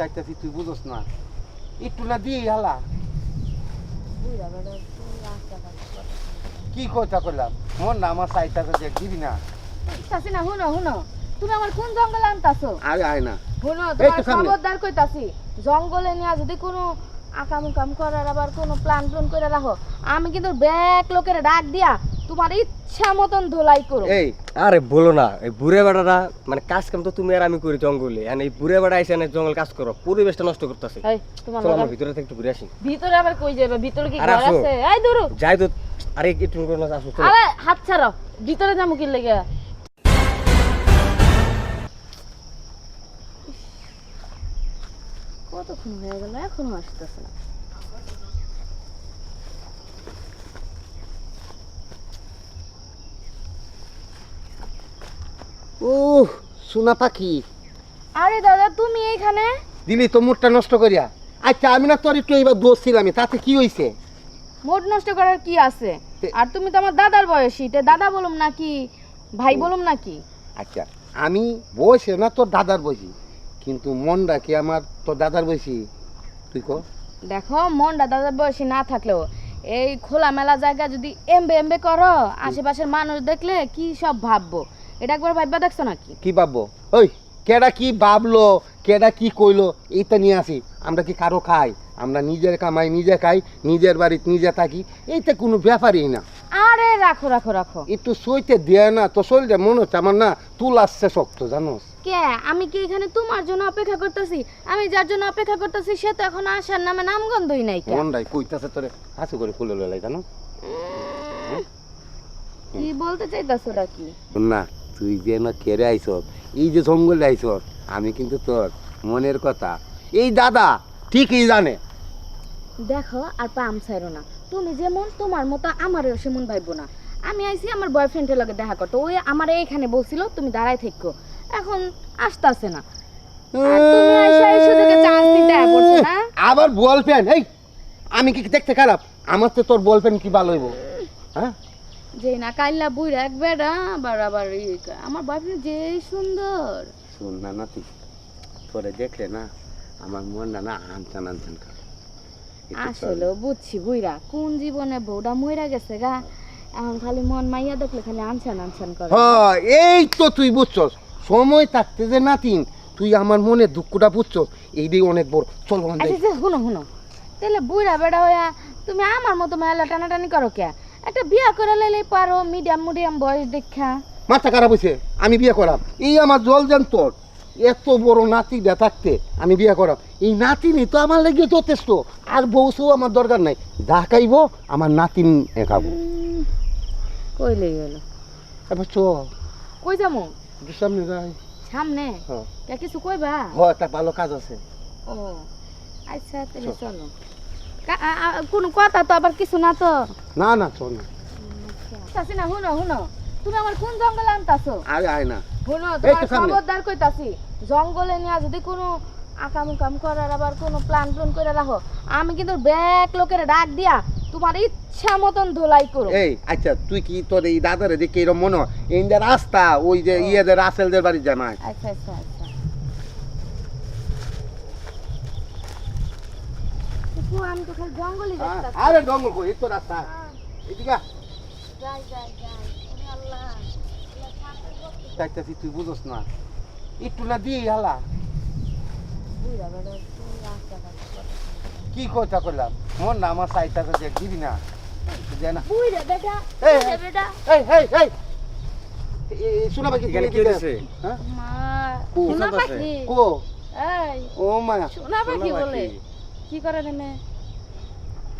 চাইতেছি তুই বুঝোস না। ইটুলা দিয়ে হালা। কি কথা করলাম মন না আমার চাইতেছে দেখ দিবি না। চাচি না হুনো হুনো তুমি আমার কোন জঙ্গলে আনতাছো? আরে আয় না। হুনো তোমার খবরদার কইতাছি জঙ্গলে নিয়া যদি কোনো আকাম উকাম করার আবার কোনো প্ল্যান প্লুন করে রাখো। আমি কিন্তু ব্যাক লোকের ডাক দিয়া তোমার ইচ্ছা মতন ধোলাই করো এই আরে বলো না। এই বুড়ে বেড়ারা মানে কাজ কাম তো তুমি আর আমি করি জঙ্গলে। আর এই বুড়ে বেড়া এসে না জঙ্গল কাজ করো। পরিবেশটা নষ্ট করতেছে। এই তোমার চলো আমরা ভিতরে থেকে একটু ঘুরে আসি। ভিতরে আবার কই যাবে ভিতরে কি ঘর। আছে? এই দূর যাই তো। আরে একটু করে না আসো আরে হাত ছাড়ো। ভিতরে যাব কি লেগে কতক্ষণ হয়ে গেল? এখনও আসতেছে না। ও সোনা পাখি। আরে দাদা তুমি এইখানে দিলি তো মুডটা নষ্ট করিয়া। আচ্ছা আমি না তোর একটু এইবার দোষ ছিলাম তাতে কি হইছে? মোট নষ্ট করার কি আছে? আর তুমি তো আমার দাদার বয়সী তে দাদা বলুম নাকি ভাই বলুম নাকি? আচ্ছা আমি বয়সে না তোর দাদার বয়সী। কিন্তু মনটা কি আমার তোর দাদার বয়সী। তুই কো? দেখো মনটা দাদার বয়সী না থাকলেও এই খোলা মেলা জায়গা যদি এমবে এমবে করো আশেপাশের মানুষ দেখলে কি সব ভাববো? এটা একবার ভাববা দেখছ নাকি? কি ভাববো? ওই কেডা কি ভাবলো কেডা কি কইলো এইটা নিয়ে আসি। আমরা কি কারও খাই? আমরা নিজের কামাই নিজে খাই নিজের বাড়িতে নিজে থাকি এইটা কোনো ব্যাপারই না। আরে রাখো রাখো রাখো। একটু সইতে দেয় না তো শরীরে মনে হচ্ছে আমার না তুল আসছে শক্ত জানোস? কে? আমি কি এখানে তোমার জন্য অপেক্ষা করতেছি? আমি যার জন্য অপেক্ষা করতেছি সে তো এখন আসার নামে নামগন্ধই নাই মনটাই কইতাছে তোরে হাসি করে খুলে ললাই জানো কি বলতে চাইতাছো কি? না তুই যে না কেড়ে আইস এই যে জঙ্গলে আইস আমি কিন্তু তোর মনের কথা। এই দাদা ঠিকই জানে। দেখো আর পাম ছাইরো না। তুমি যেমন তোমার মতো আমারও সেমন ভাইবো না। আমি আইছি আমার বয়ফ্রেন্ডের লগে দেখা করতে। ওই আমার এইখানে বলছিল তুমি দাঁড়াই থেকো। এখন আসতেছে না। আর তুমি আইসা আইসা থেকে চান্স দিতে পড়ছো না? আবার বল পেন এই আমি কি দেখতে খারাপ? আমার তো তোর বল পেন কি ভালো হইব? হ্যাঁ? যে না কাইল্লা বুইরা এক বেড়া আবার আবার আমার বয়ফ্রেন্ড যে সুন্দর। শোন না নাতি তোরে দেখলে না আমার মন না না আনছান আনছান করে আসলে বুঝছি বুইরা কোন জীবনে বউটা মইরা গেছে গা? এখন খালি মন মাইয়া দেখলে খালি আনছান আনছান করে। হ্যাঁ এই তো তুই বুঝছস। সময় থাকতে যে নাতিন তুই আমার মনে দুঃখটা বুঝছ? এই দিয়ে অনেক বড়। চল আচ্ছা। আচ্ছা, শুনো শুনো। তাহলে বুইরা বেড়া হইয়া তুমি আমার মতো মেলা টানাটানি করো কে? একটা বিয়া করে লাইলে পারো মিডিয়াম মিডিয়াম বয়স দেখা। মাথা খারাপ হয়েছে আমি বিয়ে করাম। এই আমার জল জান তোর এত বড় নাতিটা থাকতে আমি বিয়ে করাম। এই নাতিনি তো আমার লেগে যথেষ্ট। আর বউসও আমার দরকার নাই। যা খাইব আমার নাতিন খাব। কইলেই হলো। এবার চ কই যামু একটু সামনে যাই সামনে হ্যাঁ কে কিছু কইবা একটা ভালো কাজ আছে। ও আচ্ছা তাহলে চলো। কোনো কথা তো আবার কিছু না তো? না না চল না। চাচি না শুনো শুনো। তুমি আমার কোন জঙ্গলে আনতাছো? আরে আয় না। এই তোমার খবরদার কইতাছি। জঙ্গলে নিয়ে যদি কোনো আকাম কাম করার আবার কোনো প্ল্যান প্লুন করে রাখো আমি কিন্তু ব্যাক লোকের ডাক দিয়া। তোমার ইচ্ছা মতন ধোলাই করো। এই আচ্ছা তুই কি তোর এই দাদারে দেখে এরকম মনে হয়? এই যে রাস্তা ওই যে ইয়েদের রাসেলদের বাড়ি জামাই আচ্ছা আচ্ছা আচ্ছা। আপু, আমি তো খালি জঙ্গলে যাইতাছি আরে জঙ্গল কই? এই তো রাস্তা। এদিকে যাই যাই যাই। আল্লাহ। চাইতেছি তুই বুঝোস না। একটু না দিয়ে হালা। কি কথা করলাম মন না আমার চাইতেছে দেখ দিবি না। দে না। বুইড়া বেটা এই, বেটা। এই এই এই। এ- এ, শোনা পাখি এখানে কি হয়েছে? হ্যাঁ? মা আছে? পাখি। কো। এই ও মা সোনা পাখি বলে। কি করে নেমে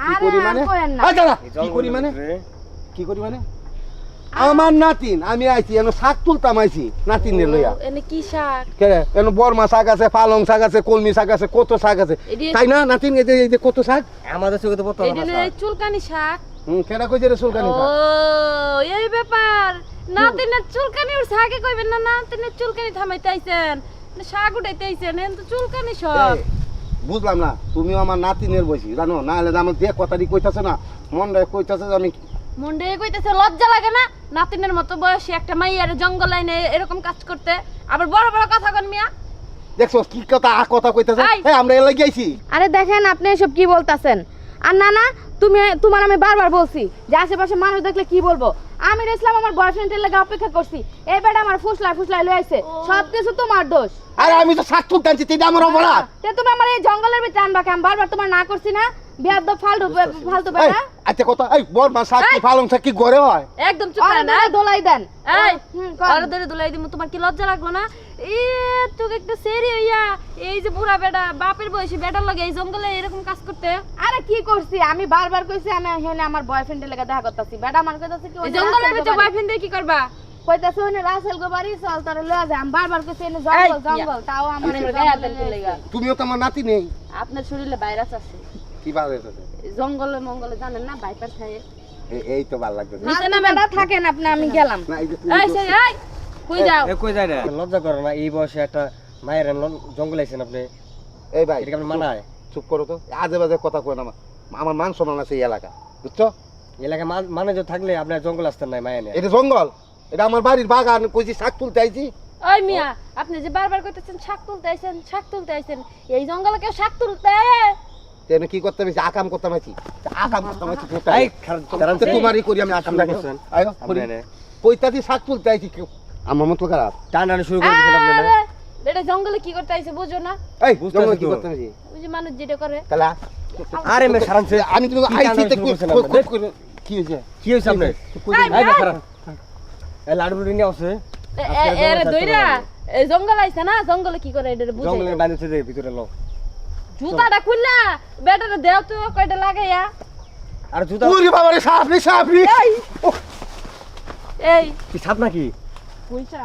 আরে আর মানে না। আয় দাঁড়া, এই কি করি মানে কি করি মানে আমার নাতিন আমি আইছি এনো শাক তুলতাম আইছি নাতিনের লইয়া। ও, এনে কি শাক? কে এনো বর্মা শাক আছে পালং শাক আছে কলমি শাক আছে কত শাক আছে? তাই না নাতিন এই যে এই কত শাক? আমাদের চোখে তো পড়তো না চুলকানি শাক। হুম কেডা কইছে রে সুলকানি ও শাক এই ব্যাপার। নাতিনের চুলকানি ওর শাকে কইবেন না নাতিনের চুলকানি থামাইতে আইছেন। শাক উঠাইতে আইছেন এন তো চুলকানি সব। এই, বুঝলাম না তুমিও আমার নাতিনের বসি জানো? না হলে আমার যে কথাটি কইতাছে না মন রে কইতাছে যে আমি মন্ডে কইতেছে লজ্জা লাগে না? নাতিনের মতো বয়সী একটা মাইয়ার জঙ্গল লাইনে এরকম কাজ করতে। আবার বড় বড় কথা কন মিয়া। দেখছ কি কথা আ কথা কইতাছে? এই! এই আমরা এলাকি আইছি। আরে দেখেন আপনি এসব কি বলতাছেন? আর না না তুমি তোমার আমি বারবার বলছি যে আশেপাশে মানুষ দেখলে কি বলব? আমি ইসলাম আমার বয়ফ্রেন্ডের লাগে অপেক্ষা করছি। এই বেটা আমার ফুসলা ফুসলাই লয়ে আইছে। সব কিছু তোমার দোষ। আরে আমি তো তুলতে আনছি তুই আমার অপরাধ। তে তুমি আমার এই জঙ্গলের ভিতরে আনবা কেন? বারবার তোমার না করছি না? বিয়ার দো ফালতু ফালতু বেটা। আচ্ছা কথা এই বর মা কি হয়? একদম চুপ করেন না দোলাই দেন। এই আর ধরে দুলাই দিমু তোমার কি লজ্জা লাগল না? এ তোকে একটা সেরি হইয়া এই যে বুড়া বেটা বাপের বয়সী বেটার লাগে এই জঙ্গলে এরকম কাজ করতে? আরে কি করছি? আমি বারবার কইছি আমি হেনে আমার বয়ফ্রেন্ডের লাগে দেখা করতেছি। বেটা আমার কইতাছে কি এই জঙ্গলের ভিতরে বয়ফ্রেন্ড কি করবা? কইতাছে ওনে রাসেল গো বাড়ি চল তোর লয়ে যা আমি বারবার কইছি এনে জঙ্গল জঙ্গল তাও আমার? তুমিও তো আমার নাতি নেই। আপনার শরীরে ভাইরাস আছে। কি জঙ্গলে মঙ্গলে জানেন না বাইপার খায় এই তো ভালো লাগতেছে। নিচে না নামেন। থাকেন আপনি আমি গেলাম। এই যে তুমি এই সেই এই কই যাও? এ কই যায় না লজ্জা করো না এই বয়সে একটা মায়ের জঙ্গলে আইছেন আপনি। এই ভাই এটা আপনি মানায় চুপ করো তো। আজে বাজে কথা কয় না আমার আমার মান সম্মান আছে এই এলাকা বুঝছ? মানে যে থাকলে আপনার জঙ্গল আসতেন নাই এটা জঙ্গল এটা আমার বাড়ির বাগান কইছি শাক তুলতে আইছি। ওই মিয়া আপনি যে বারবার কইতেছেন শাক তুলতে আইছেন শাক তুলতে আইছেন এই জঙ্গলে কেউ শাক তুলতে? তেন কি করতে আকাম করতে আকাম করতে তো তোমারই করি আমি আকাম করছেন। আয়ো আপনি শাক তুলতে আইছি আমার মতো খারাপ। টান টান শুরু করে দিয়েছেন আপনি বেটা জঙ্গলে কি করতে আইছে বুঝো না? এই জঙ্গলে কি করতে আইছি? ওই যে মানুষ যেটা করে। তাহলে আরে মে আমি কি আইছি তে আপনি? কি হইছে কি হইছে এই। খারাপ। এই লাডু বুড়ি নিয়ে আসে। এ- এ- দইরা জঙ্গল আইছে না? জঙ্গলে কি করে? এটা। বাঁধতে ভিতরে লো। জুতাটা খুললা বেটারে দেও তো কয়টা লাগাইয়া আর জুতা ওরে বাবা রে সাপ রে সাপ রে এই। কি সাপ নাকি? পয়সা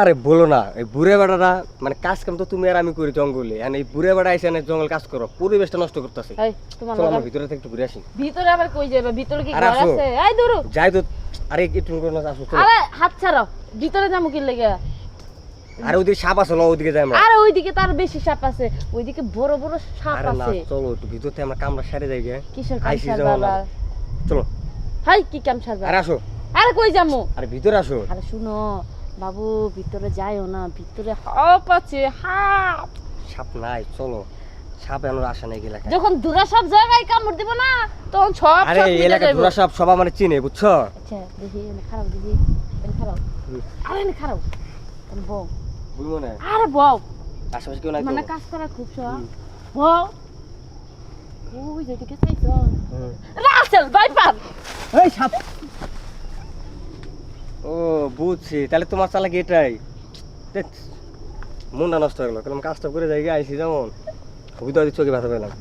আরে বলো না এই বুড়ে বেড়াটা মানে কাজ কাম তো তুমি আর আমি করি জঙ্গলে। আর এই বুড়ে বেড়া আইসে না জঙ্গল কাজ করো পরিবেশটা নষ্ট করতেছে। এই তোমার চলো আমরা ভিতরে থেকে একটু ঘুরে আসি। ভিতরে আবার কই যাবে ভিতরে কি ঘর আছে? এই দূর যাই তো আরে একটু আসো আরে হাত ছাড়ো। ভিতরে যাব কি লেগে? আর ওদিকে সাপ আছে লো ওদিকে যাই আমরা। আর ওইদিকে তার বেশি সাপ আছে। ওইদিকে বড় বড় সাপ আরে না চলো একটু ভিতরতে আমরা কামড়া সেরে যাই গে। কিসের চলো। হাই কি কামসার আর বাবা আসো। আরে কই যামু? আরে ভিতরে আসো। আরে শুনো বাবু ভিতরে যাইও না ভিতরে হাপ আছে হাপ সাপ নাই চলো। সাপ এমন আশা নেই এলাকায়। যখন দুরা সব জায়গায় কামড় দিব না তখন সব আরে এলাকায়। সাপ সব আমার চিনে বুঝছ? আচ্ছা দেখি খারাপ এনে খারাপ আরে খারাপ বউ। বুঝব না আরে বউ। আশেপাশে কেউ নাই মানে কাজ করা খুব সহজ। বউ। ওই যেদিকে চাইছো? রাসেল বাইপার এই সাপ। ও বুঝছি। তাহলে তোমার চালাকি এটাই। মনটা নষ্ট হয়ে গেল। কারণ কাজটা করে যাই আইসি যেমন। সুবিধা চোখে ব্যথা পেলাম